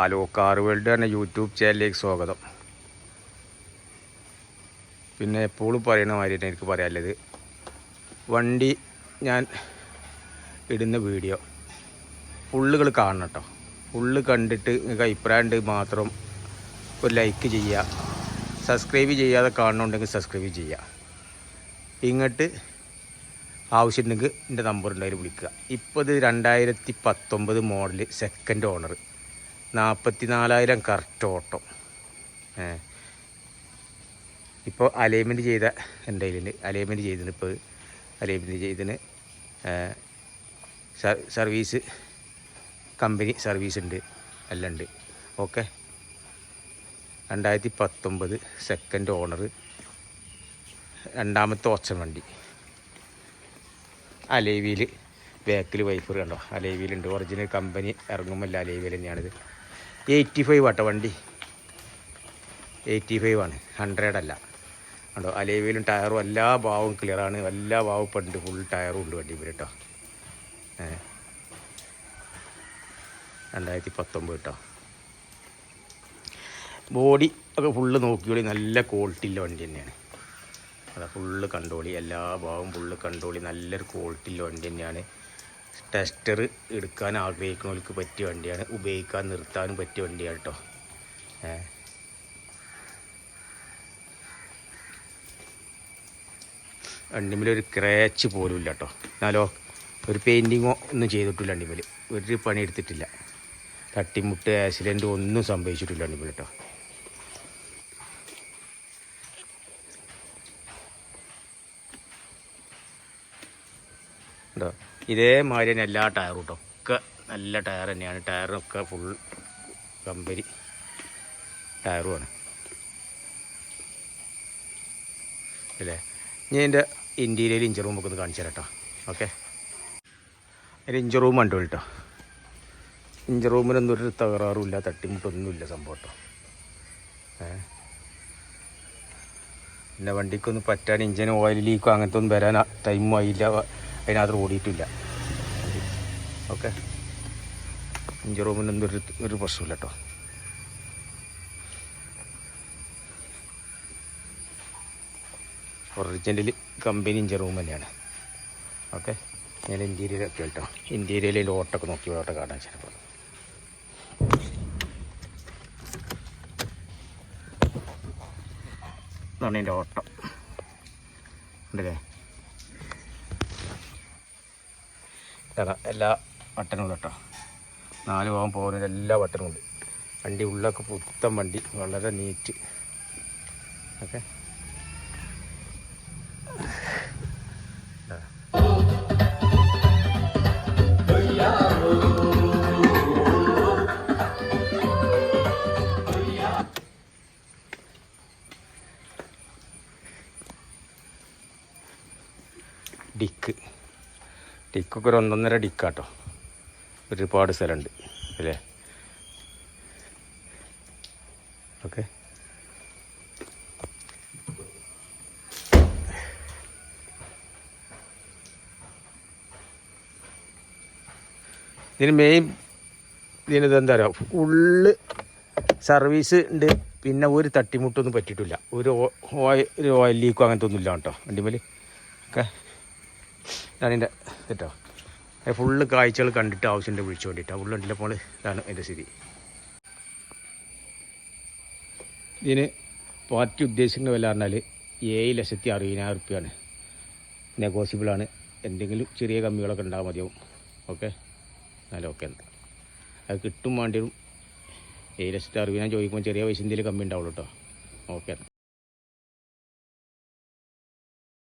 Hello car world എന്ന YouTube ചാനലിലേക്ക് സ്വാഗതം. പിന്നെ എപ്പോഴും പറയുന്ന മാതിരി എനിക്ക് പറയാനുള്ളത്. വണ്ടി ഞാൻ ഇടുന്ന വീഡിയോ ഫുള്ളുകൾ കാണണം കേട്ടോ ഫുള്ള് കണ്ടിട്ട് നിങ്ങൾക്ക് അഭിപ്രായം മാത്രം ഒരു ലൈക്ക് ചെയ്യുക. സബ്സ്ക്രൈബ് ചെയ്യാതെ കാണുന്നുണ്ടെങ്കിൽ സബ്സ്ക്രൈബ് ചെയ്യുക. ഇങ്ങോട്ട് ആവശ്യമുണ്ടെങ്കിൽ എന്റെ ഉണ്ടായാലും വിളിക്കുക. ഇപ്പോൾ ഇത് രണ്ടായിരത്തി പത്തൊമ്പത് മോഡൽ സെക്കൻഡ് ഓണർ നാൽപ്പത്തി നാലായിരം കറക്റ്റ് ഓട്ടം. ഇപ്പോൾ അലൈൻമെന്റ് ചെയ്ത എന്റെ കയ്യിലുണ്ട്. അലൈൻമെന്റ് ചെയ്തിന് ഇപ്പോൾ അലൈൻമെന്റ് ചെയ്തിന് സർവീസ് കമ്പനി സർവീസ് ഉണ്ട്. എല്ലാം ഉണ്ട്. ഓക്കെ. രണ്ടായിരത്തി പത്തൊമ്പത് സെക്കൻഡ് ഓണർ. രണ്ടാമത്തെ ഓച്ചൻ വണ്ടി. അലേവിയിൽ ബാക്കിൽ വൈഫർ കണ്ടോ? അലേവിയിലുണ്ട്. ഒറിജിനൽ കമ്പനി ഇറങ്ങുമല്ല അലേവിയിൽ തന്നെയാണിത്. എയ്റ്റി ഫൈവ് ആട്ടോ വണ്ടി. എയ്റ്റി ഫൈവ് ആണ്. ഹൺഡ്രഡ് അല്ല. കണ്ടോ? അലേവിയിലും ടയറും എല്ലാ ഭാവവും ക്ലിയറാണ് എല്ലാ ഭാവവും ഇപ്പം ഉണ്ട്. ഫുൾ ടയറും ഉണ്ട് വണ്ടി ഇവർ കേട്ടോ രണ്ടായിരത്തി പത്തൊമ്പത് കേട്ടോ ബോഡി ഒക്കെ ഫുള്ള് നോക്കിയോളി നല്ല ക്വാളിറ്റി ഉള്ള വണ്ടി തന്നെയാണ്. അതാ ഫുള്ള് കണ്ടോളി എല്ലാ ഭാവവും ഫുള്ള് കണ്ടോളി നല്ലൊരു ക്വാളിറ്റി ഉള്ള വണ്ടി തന്നെയാണ്. ടെസ്റ്റർ എടുക്കാൻ ആഗ്രഹിക്കുന്നവർക്ക് പറ്റിയ വണ്ടിയാണ്. ഉപയോഗിക്കാൻ നിർത്താനും പറ്റിയ വണ്ടിയാണ് കേട്ടോ അണ്ടിമിലൊരു ക്രാച്ച് പോലും ഇല്ല കേട്ടോ എന്നാലോ ഒരു പെയിന്റിങ്ങോ ഒന്നും ചെയ്തിട്ടില്ല വണ്ടിമേൽ ഒരു പണി എടുത്തിട്ടില്ല തട്ടിമുട്ട് ആക്സിഡന്റ് ഒന്നും സംഭവിച്ചിട്ടില്ല വണ്ടിമേൽ കേട്ടോ ഉണ്ടോ? ഇതേമാതിരി തന്നെ എല്ലാ ടയറും കേട്ടോ ഒക്കെ നല്ല ടയർ തന്നെയാണ്. ടയറൊക്കെ ഫുൾ കമ്പനി ടയറുമാണ്. അല്ലേ? ഞാൻ എന്റെ ഇന്റീരിയൽ ഇഞ്ചർ റൂമൊക്കെ ഒന്ന് കാണിച്ചു തരാം കേട്ടോ ഓക്കെ ഒരു ഇഞ്ചർ റൂം കണ്ടു കേട്ടോ. ഇഞ്ചർ റൂമിനൊന്നും ഒരു തകരാറുമില്ല തട്ടിമുട്ടൊന്നുമില്ല സംഭവം കേട്ടോ. ഏ? പിന്നെ വണ്ടിക്കൊന്നും പറ്റാൻ ഇഞ്ചിന് ഓയിൽ ലീക്കോ അങ്ങനത്തെ ഒന്നും വരാൻ ടൈമും ആയില്ല. അതിനകത്ത് ഓടിയിട്ടില്ല. ഓക്കെ. ഇഞ്ചി റൂമിനൊന്നും ഒരു ഒരു പ്രശ്നമില്ല കേട്ടോ. ഒറിജിനൽ കമ്പനി ഇഞ്ചി റൂം തന്നെയാണ്. ഓക്കെ. ഞാൻ ഇന്റീരിയലൊക്കെ കേട്ടോ. ഇന്റീരിയലിൽ ലോട്ടൊക്കെ നോക്കി ഓട്ടം കാണാൻ ചിലപ്പോൾ. ഇതാണ് എന്റെ ഓട്ടം. ഉണ്ടല്ലേ? ഇതാ എല്ലാ ബട്ടനും കേട്ടോ നാല് പോകാൻ പോകുന്നതിൽ എല്ലാ വട്ടനും ഉണ്ട്. വണ്ടി ഉള്ളൊക്കെ പുത്തൻ വണ്ടി വളരെ നീറ്റ്. ഓക്കെ. ഡിക്ക്. ഡിക്കൊക്കെ ഒരു ഒന്നൊന്നര ടിക്കാട്ടോ ഒരുപാട് സ്ഥലമുണ്ട് അല്ലേ? ഓക്കെ. ഇതിന് മെയിൻ ഇതിന് എന്താ പറയുക ഫുള്ള് സർവീസ് ഉണ്ട് പിന്നെ ഒരു തട്ടിമുട്ടൊന്നും പറ്റിയിട്ടില്ല. ഒരു ഓയിൽ ഒരു ഓയിൽ ലീക്കോ അങ്ങനത്തെ ഒന്നുമില്ല കേട്ടോ വണ്ടിമേൽ ഞാനിന്റെ കേട്ടോ ഫുള്ള് കാഴ്ചകൾ കണ്ടിട്ട് ആവശ്യമുണ്ട് വിളിച്ചു വേണ്ടിയിട്ടാണ് ഫുള്ളുണ്ടല്ലോ അപ്പോൾ ഇതാണ് എന്റെ സ്ഥിതി. ഇതിന് പാർട്ടി ഉദ്ദേശിക്കുന്ന വില പറഞ്ഞാൽ ഏഴ് ലക്ഷത്തി അറുപതിനായിരം റുപ്യാണ്. നെഗോസിബിളാണ് എന്തെങ്കിലും ചെറിയ കമ്മികളൊക്കെ ഉണ്ടാകാൻ മതിയാവും. ഓക്കെ? എന്നാലും ഓക്കെ എന്താ അത് കിട്ടും വേണ്ടിയും ഏഴ് ലക്ഷത്തി അറുപതിനായിരം ചോദിക്കുമ്പോൾ ചെറിയ പൈസ എന്തെങ്കിലും കമ്മി ഉണ്ടാവുള്ളൂ കേട്ടോ ഓക്കെ